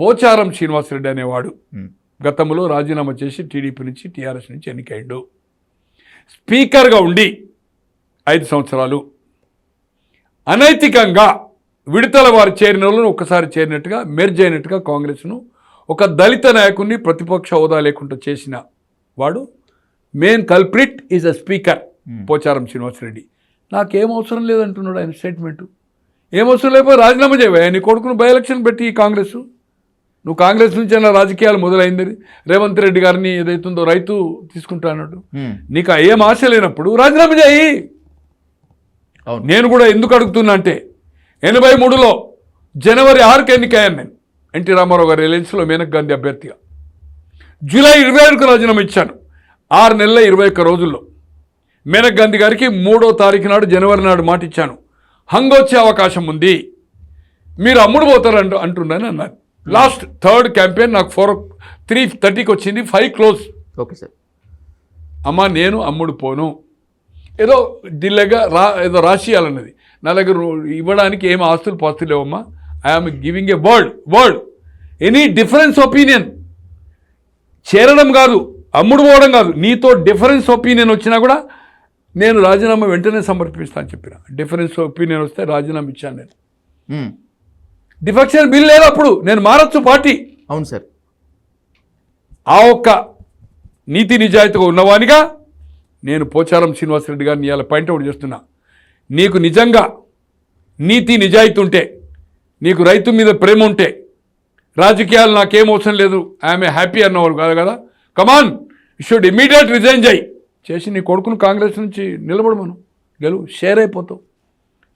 పోచారం శ్రీనివాసరెడ్డి అనేవాడు. గతంలో రాజీనామా చేసి టీడీపీ నుంచి టీఆర్ఎస్ నుంచి ఎన్నికైండు. స్పీకర్గా ఉండి ఐదు సంవత్సరాలు. అనైతికంగా విడతల వారు చేరిన వాళ్ళను ఒక్కసారి చేరినట్టుగా మెర్జ్ అయినట్టుగా కాంగ్రెస్ను ఒక దళిత నాయకుడిని ప్రతిపక్ష హోదా లేకుండా చేసిన వాడు main culprit is a speaker Pocharam Srinivasa Reddy నాకేం అవసరం లేదంటున్నాడు ఆయన స్టేట్మెంటు. ఏం అవసరం లేకపోతే రాజీనామా చేయవా నీ కొడుకును బై ఎలక్షన్ పెట్టి ఈ కాంగ్రెస్. నువ్వు కాంగ్రెస్ నుంచి అన్న రాజకీయాలు మొదలైంది. రేవంత్ రెడ్డి గారిని ఏదైతుందో రైతు తీసుకుంటా అన్నాడు. నీకు ఏం ఆశ లేనప్పుడు రాజీనామా చేయి. నేను కూడా ఎందుకు అడుగుతున్నా అంటే ఎనభై మూడులో జనవరి ఆరుకి ఎన్నికయ్యాను నేను. ఎన్టీ రామారావు గారి రిలయన్స్లో మేనక్ గాంధీ అభ్యర్థిగా. జూలై ఇరవై ఏడుకు రాజీనామా ఇచ్చాను. ఆరు నెలల ఇరవై ఒక్క రోజుల్లో. మేనక్ గాంధీ గారికి మూడో తారీఖు నాడు జనవరి నాడు మాట ఇచ్చాను హంగొచ్చే అవకాశం ఉంది. మీరు అమ్ముడు పోతారు అంటూ అంటున్నాను అన్నారు. లాస్ట్ థర్డ్ క్యాంపెయిన్ నాకు ఫోర్ త్రీ థర్టీకి వచ్చింది ఫైవ్ క్లోజ్. Okay sir. అమ్మ నేను అమ్ముడు పోను. ఏదో దిల్లగా రా ఏదో రాసియాలన్నది నా దగ్గర ఇవ్వడానికి ఏం ఆస్తులు పాస్తులు లేవమ్మా. I'm giving a word word any difference opinion చేరడం కాదు అమ్ముడు పోవడం కాదు. నీతో డిఫరెన్స్ ఒపీనియన్ వచ్చినా కూడా నేను రాజీనామా వెంటనే సమర్పిస్తాను చెప్పిన. డిఫరెన్స్ ఒపీనియన్ వస్తే రాజీనామా ఇచ్చాను నేను. ఉమ్. డిఫెక్షన్ బిల్ లేదు అప్పుడు నేను మారచ్చు పార్టీ. అవును సార్. ఆ ఒక్క నీతి నిజాయితీగా ఉన్నవానిగా నేను పోచారం శ్రీనివాసరెడ్డి గారిని ఇవాళ పాయింట్అవుట్ చేస్తున్నా. నీకు నిజంగా నీతి నిజాయితీ ఉంటే నీకు రైతు మీద ప్రేమ ఉంటే రాజకీయాలు నాకేం అవసరం లేదు ఐఎమ్ హ్యాపీ అన్నవాడు కాదు కదా. కమాన్ షుడ్ ఇమీడియట్ రిజైన్ చేయి చేసి నీ కొడుకును కాంగ్రెస్ నుంచి నిలబడమను. గెలువు షేర్ అయిపోతావు.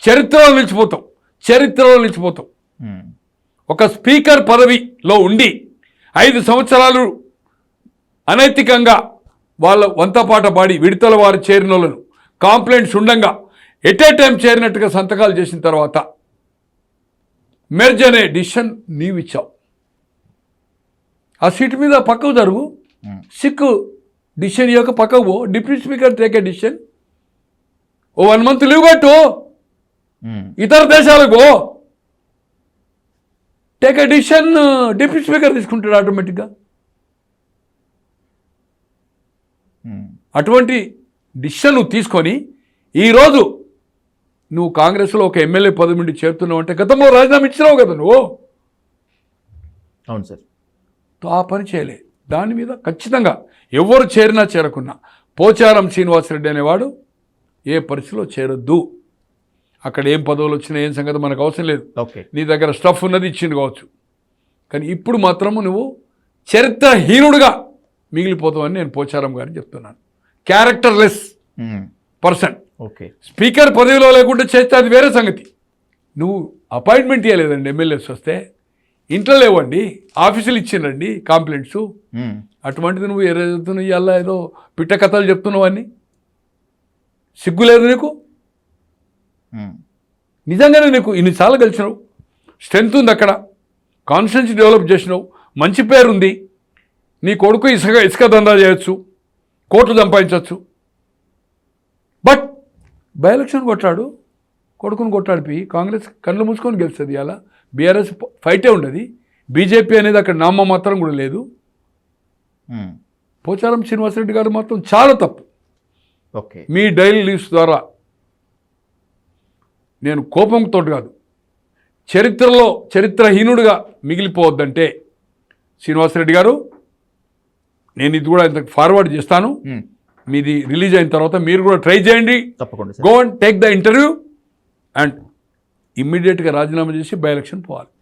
చరిత్రలో నిలిచిపోతావు. చరిత్రలో నిలిచిపోతావు. ఒక స్పీకర్ పదవిలో ఉండి ఐదు సంవత్సరాలు అనైతికంగా వాళ్ళ వంతపాట పాడి విడతల వారు చేరిన వాళ్ళను కాంప్లైంట్స్ ఉండంగా ఎట్ ఏ టైం చేరినట్టుగా సంతకాలు చేసిన తర్వాత మెర్జ్ అనే డిసిషన్ నీవిచ్చావు. ఆ సీట్ మీద పక్కకు జరుగు. సిక్కు డిసిషన్ యొక్క పక్కకు పో. Deputy speaker take a decision oh one month leave పెట్టు. ఇతర దేశాలకు take a decision deputy speaker తీసుకుంటాడు ఆటోమేటిక్గా ఉమ్. అటువంటి డిసిషన్ నువ్వు తీసుకొని ఈరోజు నువ్వు కాంగ్రెస్లో ఒక ఎమ్మెల్యే పదవి నుండి చేరుతున్నావు అంటే గతంలో రాజీనామా ఇచ్చినావు కదా నువ్వు. అవును సార్. తో ఆ పని చేయలే. దాని మీద ఖచ్చితంగా ఎవరు చేరినా చేరకున్నా పోచారం శ్రీనివాసరెడ్డి అనేవాడు ఏ పరిస్థితిలో చేరొద్దు. అక్కడ ఏం పదవులు వచ్చినా ఏం సంగతి మనకు అవసరం లేదు. ఓకే. నీ దగ్గర స్టఫ్ ఉన్నది ఇచ్చింది కావచ్చు. కానీ ఇప్పుడు మాత్రము నువ్వు చరిత్రహీనుడుగా మిగిలిపోతావని నేను పోచారం గారిని చెప్తున్నాను. క్యారెక్టర్లెస్. పర్సన్. ఓకే. స్పీకర్ పదవిలో లేకుండా చేస్తే అది వేరే సంగతి. నువ్వు అపాయింట్మెంట్ ఇవ్వలేదండి ఎమ్మెల్యేస్ వస్తే. ఇంట్లో లేవండి ఆఫీసులు ఇచ్చిండండి కాంప్లైంట్స్. అటువంటిది నువ్వు ఏదైతే ఇవాళ ఏదో పిట్ట కథలు చెప్తున్నావు అని సిగ్గు లేదు నీకు. నిజంగానే నీకు ఇన్నిసార్లు కలిసినావు స్ట్రెంత్ ఉంది అక్కడ. కాన్ఫిడెన్స్ డెవలప్ చేసినావు. మంచి పేరు ఉంది. నీ కొడుకు ఇసుక ఇసుక దందా చేయొచ్చు. కోట్లు సంపాదించవచ్చు బట్ బై ఎలక్షన్ కొట్టాడు కొడుకుని కొట్టాడిపి కాంగ్రెస్ కళ్ళు మూసుకొని గెలుస్తుంది అలా బీఆర్ఎస్ ఫైటే ఉండదు. బీజేపీ అనేది అక్కడ నామ మాత్రం కూడా లేదు. ఉమ్. పోచారం శ్రీనివాసరెడ్డి గారు మాత్రం చాలా తప్పు. ఓకే మీ డైలీ లీవ్స్ ద్వారా నేను కోపంతో కాదు. చరిత్రలో చరిత్రహీనుడిగా మిగిలిపోవద్దంటే శ్రీనివాసరెడ్డి గారు నేను ఇది కూడా ఇంతకు ఫార్వర్డ్ చేస్తాను. మీది రిలీజ్ అయిన తర్వాత మీరు కూడా ట్రై చేయండి. తప్పకుండా go and take the interview and ఇమ్మీడియట్గా రాజీనామా చేసి బై ఎలక్షన్ పోవాలి.